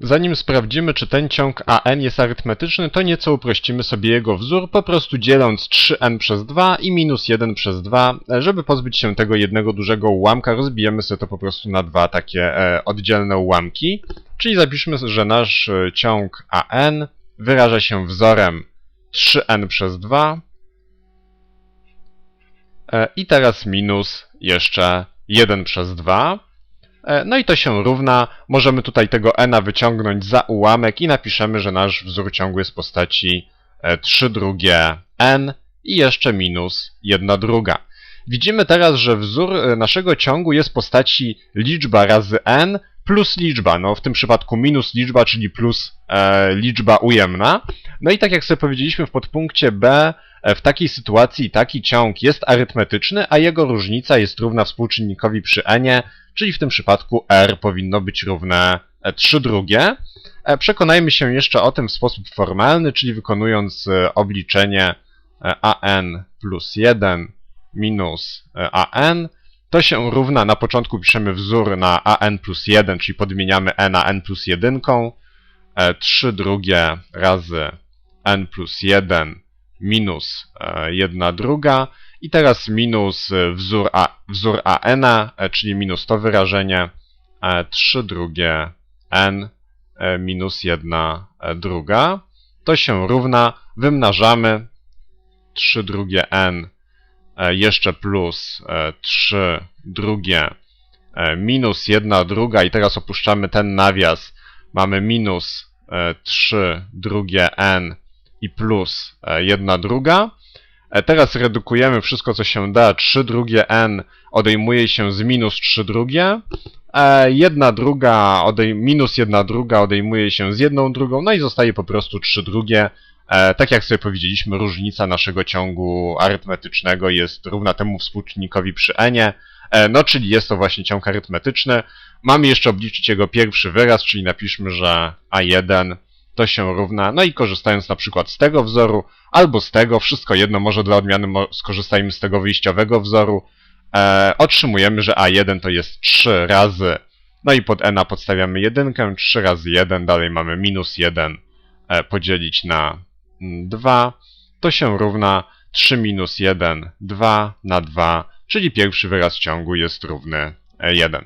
Zanim sprawdzimy, czy ten ciąg AN jest arytmetyczny, to nieco uprościmy sobie jego wzór, po prostu dzieląc 3n przez 2 i minus 1 przez 2. E, Żeby pozbyć się tego jednego dużego ułamka, rozbijemy sobie to po prostu na dwa takie e, oddzielne ułamki. Czyli zapiszmy, że nasz e, ciąg AN wyraża się wzorem 3n przez 2 e, i teraz minus jeszcze 1 przez 2. E, No i to się równa. Możemy tutaj tego n wyciągnąć za ułamek i napiszemy, że nasz wzór ciągu jest w postaci e, 3 drugie n i jeszcze minus 1 druga. Widzimy teraz, że wzór e, naszego ciągu jest w postaci liczba razy n plus liczba, no w tym przypadku minus liczba, czyli plus e, liczba ujemna. No i tak jak sobie powiedzieliśmy w podpunkcie B, e, w takiej sytuacji taki ciąg jest arytmetyczny, a jego różnica jest równa współczynnikowi przy n, czyli w tym przypadku r powinno być równe e, 3 drugie. E, Przekonajmy się jeszcze o tym w sposób formalny, czyli wykonując e, obliczenie e, an plus 1 minus e, an, to się równa, na początku piszemy wzór na an plus 1, czyli podmieniamy n na n plus 1, e, 3 drugie razy n plus 1 minus 1 druga i teraz minus e, wzór, a, wzór an, e, czyli minus to wyrażenie, e, 3 drugie n e, minus 1 druga. To się równa, wymnażamy 3 drugie n e, jeszcze plus e, 3 drugie e, minus 1 druga i teraz opuszczamy ten nawias. Mamy minus e, 3 drugie n i plus e, 1 druga. E, Teraz redukujemy wszystko, co się da. 3 drugie n odejmuje się z minus 3 drugie. E, Jedna druga, odej minus 1 druga odejmuje się z jedną drugą, no i zostaje po prostu 3 drugie. E, Tak jak sobie powiedzieliśmy, różnica naszego ciągu arytmetycznego jest równa temu współczynnikowi przy n. E, No, czyli jest to właśnie ciąg arytmetyczny. Mamy jeszcze obliczyć jego pierwszy wyraz, czyli napiszmy, że a1 to się równa, no i korzystając na przykład z tego wzoru, albo z tego, wszystko jedno, może dla odmiany skorzystajmy z tego wyjściowego wzoru, e, otrzymujemy, że a1 to jest 3 razy, no i pod n podstawiamy 1, 3 razy 1, dalej mamy minus 1 e, podzielić na mm, 2, to się równa 3 minus 1, 2 na 2, czyli pierwszy wyraz ciągu jest równy e, 1.